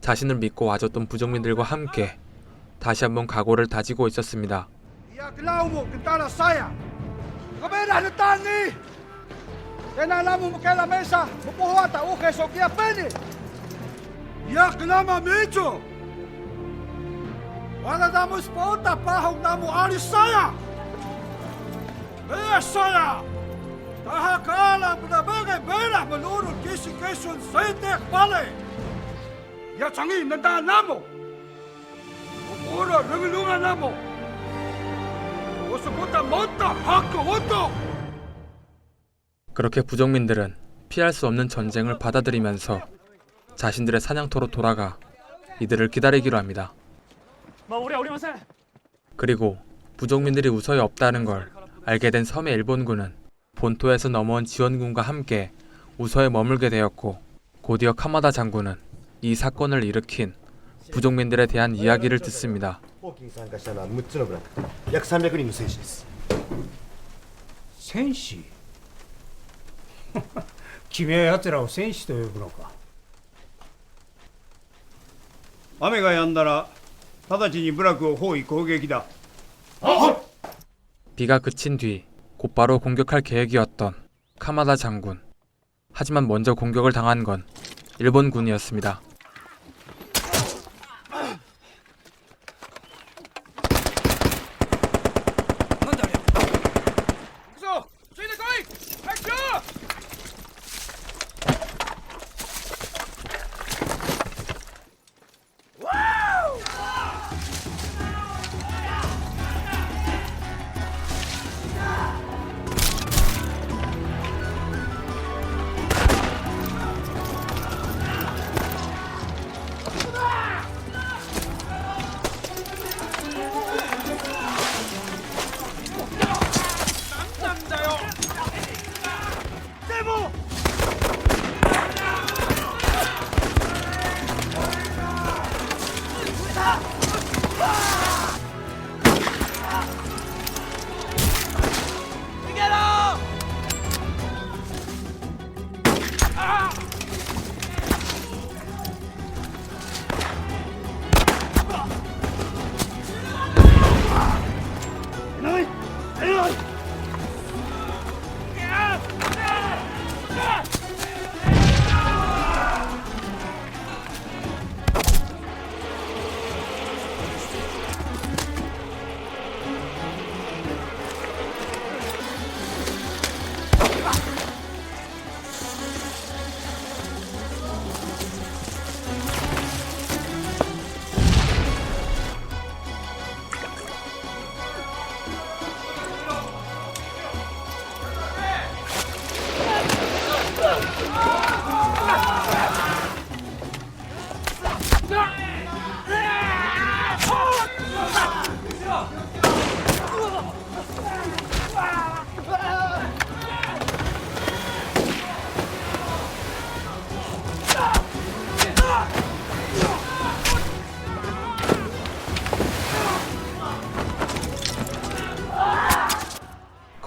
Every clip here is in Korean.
자신을 믿고 와줬던 부족민들과 함께 다시 한번 각오를 다지고 있었습니다. Eh balik. Ia canggih nenda namu. Ora rengelungan namu. 어서부터 못다 하고 못다 그렇게 부족민들은 피할 수 없는 전쟁을 받아들이면서 자신들의 사냥터로 돌아가 이들을 기다리기로 합니다. 그리고 부족민들이 우서에 없다는 걸 알게 된 섬의 일본군은 본토에서 넘어온 지원군과 함께 우서에 머물게 되었고 곧이어 카마다 장군은 이 사건을 일으킨 부족민들에 대한 이야기를 듣습니다. 放棄に参加したのは6つの部落約300人の戦士です戦士君は奴らを戦士と呼ぶのか雨が止んだら直ちに部落を包囲攻撃だ 비가 그친 뒤 곧바로 공격할 계획이었던 카마다 장군. 하지만 먼저 공격을 당한 건 일본군이었습니다.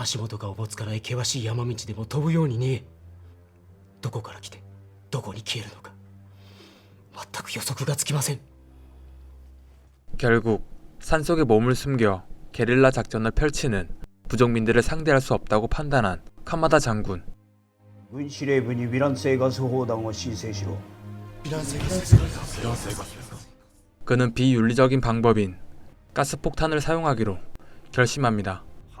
足元がおぼつかない険しい山道でも飛ぶようにねどこから来てどこに消えるのか全く予測がつきません 결국 산속에 몸을 숨겨 게릴라 작전을 펼치는 부족민들을 상대할 수 없다고 판단한 카마다 장군. 軍司令部にヴィラン製ガス砲弾を申請しろ 그는 비윤리적인 방법인 가스폭탄을 사용하기로 결심합니다.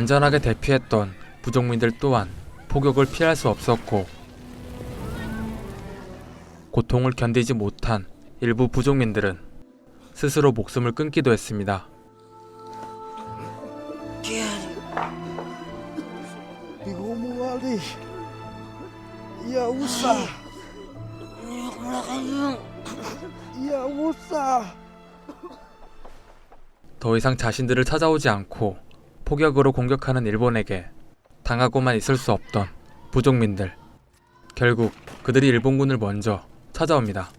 안전하게 대피했던 부족민들 또한 포격을 피할 수 없었고 고통을 견디지 못한 일부 부족민들은 스스로 목숨을 끊기도 했습니다. 더 이상 자신들을 찾아오지 않고 폭격으로 공격하는 일본에게 당하고만 있을 수 없던 부족민들. 결국 그들이 일본군을 먼저 찾아옵니다.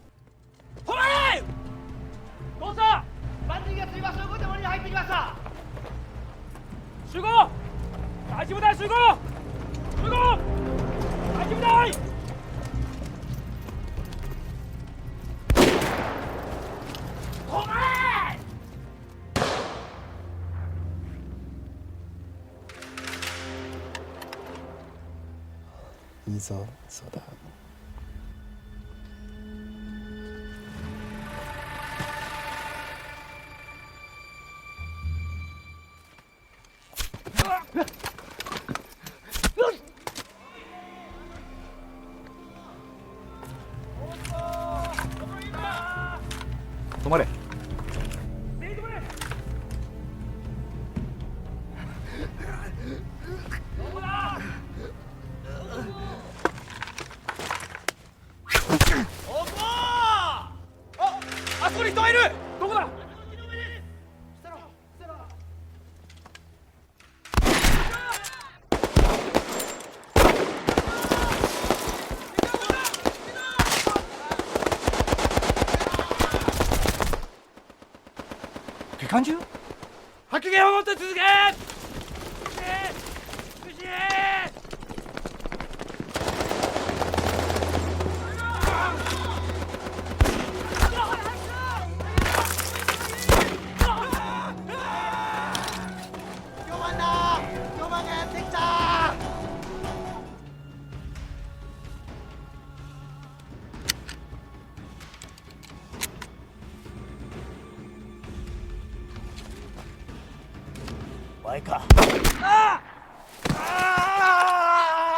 죽어! 다시보다 죽어! いいぞそうだ 止まれ。 まん？吐き気を持って続け！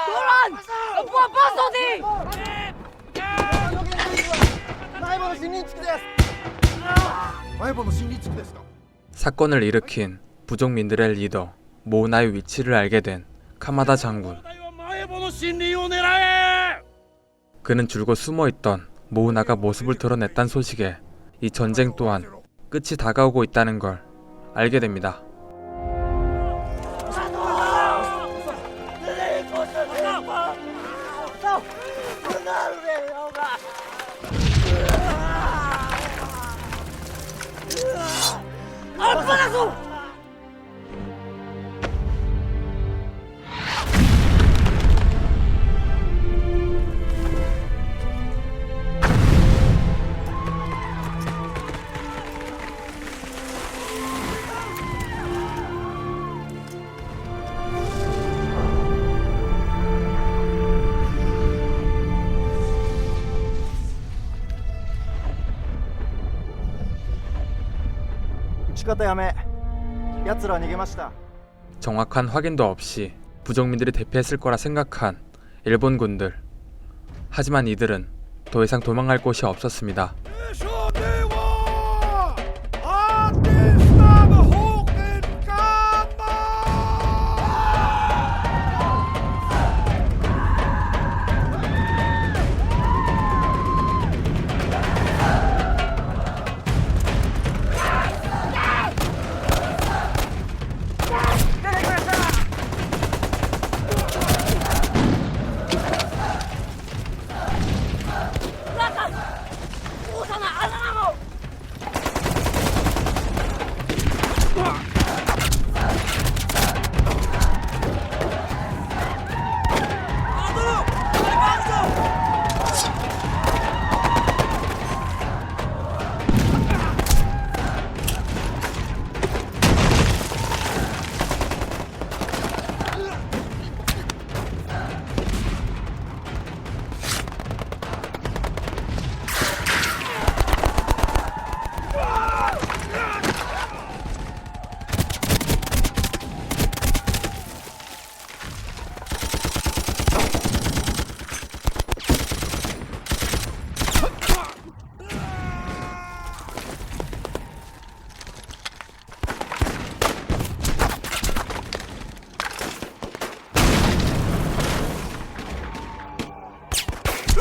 노란! 뭐야 빠서니! 사건을 일으킨 부족민들의 리더 모나의 위치를 알게 된 카마다 장군. 그는 줄곧 숨어있던 모우나가 모습을 드러냈다는 소식에 이 전쟁 또한 끝이 다가오고 있다는 걸 알게 됩니다. 妈，我走，我哪有脸要他？啊！我不能走。 ち方やめ奴らは逃げました 정확한 확인도 없이 부족민들이 대피했을 거라 생각한 일본군들. 하지만 이들은 더 이상 도망갈 곳이 없었습니다.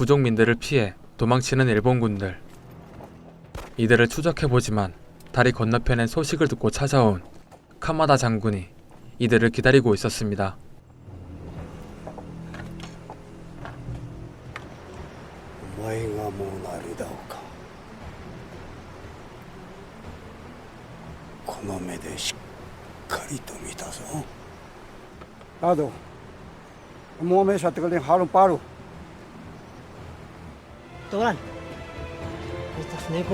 부족민들을 피해 도망치는 일본군들. 이들을 추적해보지만 다리 건너편엔 소식을 듣고 찾아온 카마다 장군이 이들을 기다리고 있었습니다. 나도 몸에 샷 걸린 하루 바로 Tuan, estas ne.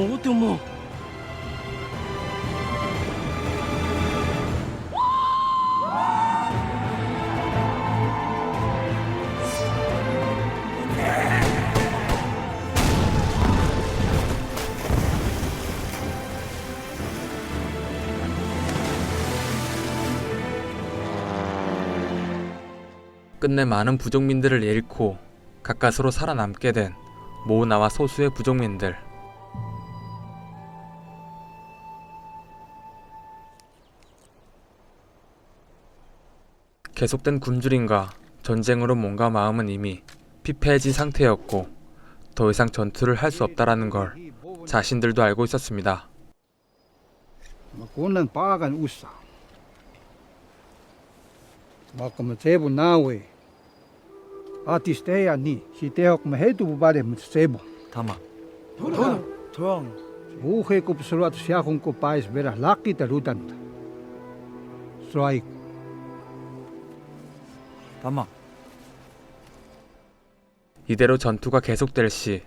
끝내 많은 부족민들을 잃고 가까스로 살아남게 된 모나와 소수의 부족민들. 계속된 굶주림과 전쟁으로 몸과 마음은 이미 피폐해진 상태였고 더 이상 전투를 할 수 없다라는 걸 자신들도 알고 있었습니다. Pagan usa. Maka matsebu nawe. Atis teya ni. Si teok mahetu bubade matsebu. Tama. Tuang. Uhe ko pasulat siya kung ko pais berah laki tarutan. Strike. Tama. 이대로 전투가 계속될 시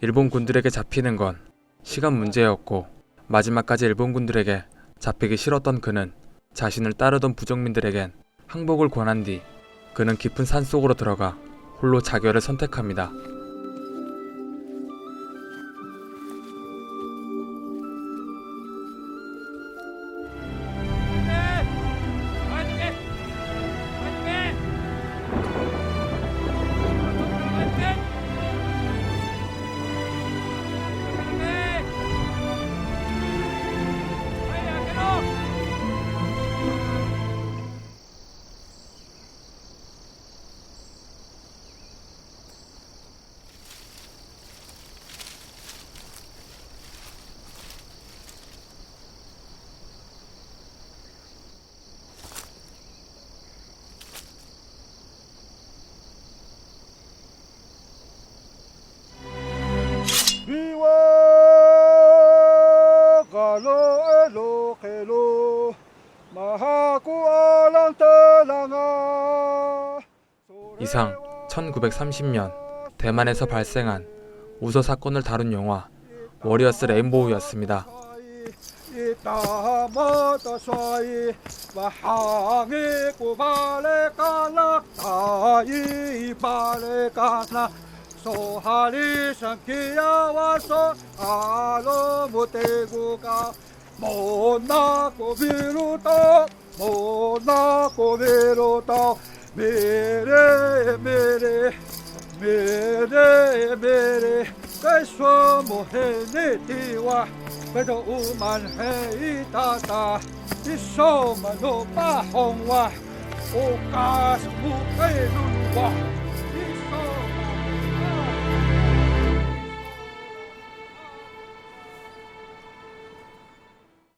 일본 군들에게 잡히는 건 시간 문제였고 마지막까지 일본 군들에게 잡히기 싫었던 그는 자신을 따르던 부족민들에겐 항복을 권한 뒤 그는 깊은 산속으로 들어가 홀로 자결을 선택합니다. 이상 1930년 대만에서 발생한 우서 사건을 다룬 영화 워리어스 레인보우였습니다. Viruto Mona ko viruto Mere, mere, mere, mere. Ve somo henetiwa. Ve de uman heitata. Ve soma no bahonwa. O kas mu henuwa.